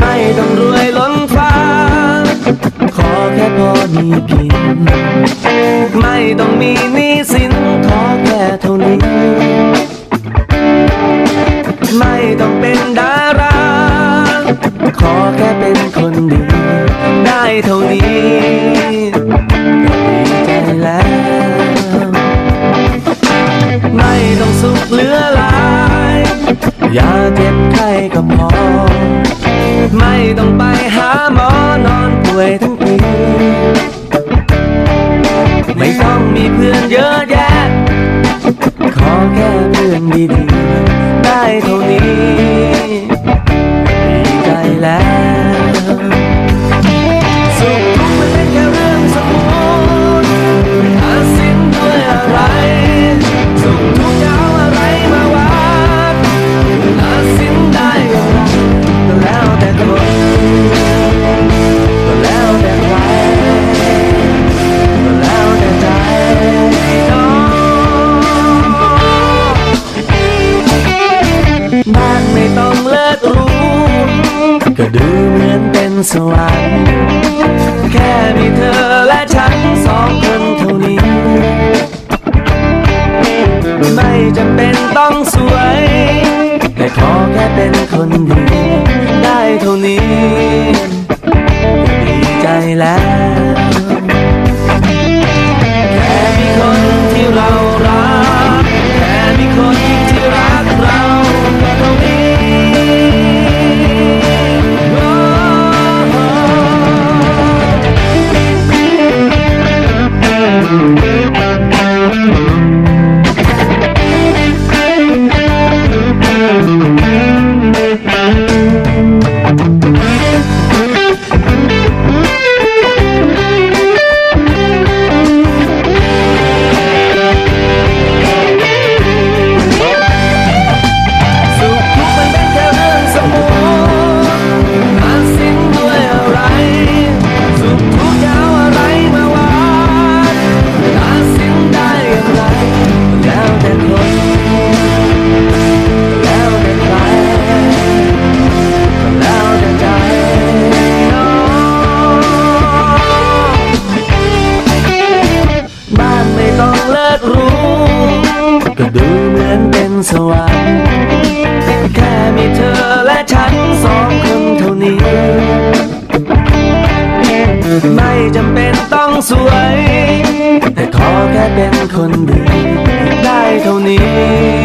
ไม่ต้องรวยล้นฟ้า ขอแค่พอมีกิน ไม่ต้องมีหนี้สิน ขอแค่เท่านี้ ไม่ต้องเป็นดารา ขอแค่เป็นคนดี ได้เท่านี้ เหลือหลายอย่าเจ็บไข้ก็พอ ไม่ต้องไปหาหมอนอนป่วยทั้งปีไม่ต้องมีเพื่อนเยอะแยะ ขอแค่เพื่อนดีๆ ได้เท่านี้ดีใจแล้ว ก็ดูเหมือนเป็นสวรรค์แค่มีเธอและฉันสองคนเท่านี้ ไม่จำเป็นต้องสวย แต่ขอแค่เป็นคนดี ได้เท่านี้ ดีใจแล้ว รู้ก็ดูเหมือนเป็นสวรรค์แค่มีเธอและฉันสองคนเท่านี้ ไม่จำเป็นต้องสวย แต่ขอแค่เป็นคนดีได้เท่านี้